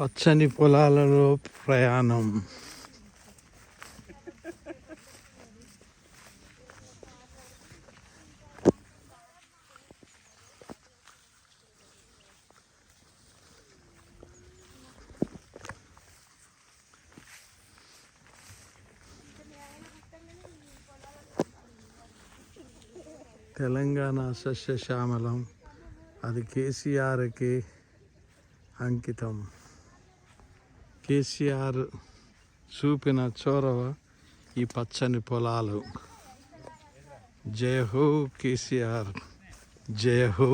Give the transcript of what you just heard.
పచ్చని పొలాలలో ప్రయాణం. తెలంగాణ సస్యశ్యామలం అది కేసీఆర్కి అంకితం. కేసీఆర్ చూపిన చోరవ ఈ పచ్చని పొలాలు. జయ హో కేసీఆర్ జయ హో